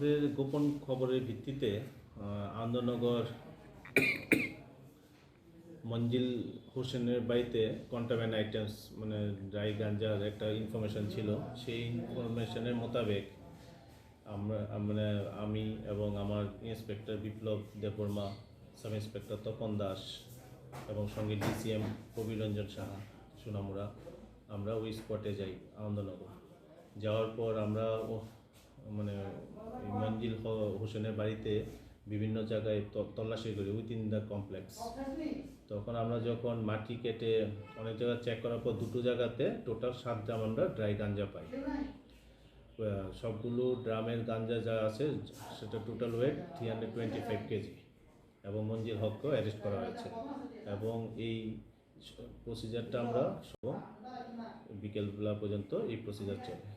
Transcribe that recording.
আমাদের গোপন খবরের ভিত্তিতে আনন্দনগর মঞ্জিল হোসেনের বাড়িতে কন্টামেন্ট আইটেমস মানে ড্রাই গাঞ্জার একটা ইনফরমেশন ছিল। সেই ইনফরমেশনের মোতাবেক আমরা মানে আমি এবং আমার inspector Biplab Debbarma sub inspector Tapan Das এবং সঙ্গে ডিসিএম কবির রঞ্জন সাহা সোনামুড়া আমরা ওই স্পটে যাই, আনন্দনগর। যাওয়ার পর আমরা মানে হ- হোসেনের বাড়িতে বিভিন্ন জায়গায় তল্লাশি করি উইদিন দ্য কমপ্লেক্স তখন আমরা যখন মাটি কেটে অনেক জায়গায় চেক করার পর দুটো জায়গাতে টোটাল সাত গ্রাম আমরা ড্রাই গাঞ্জা পাই। সবগুলো ড্রামের গাঞ্জা যা আছে সেটা total weight three hundred twenty five KG এবং মঞ্জিল হককেও অ্যারেস্ট করা হয়েছে। এবং এই প্রসিজারটা আমরা বিকেলবেলা পর্যন্ত এই প্রসিজার চলে।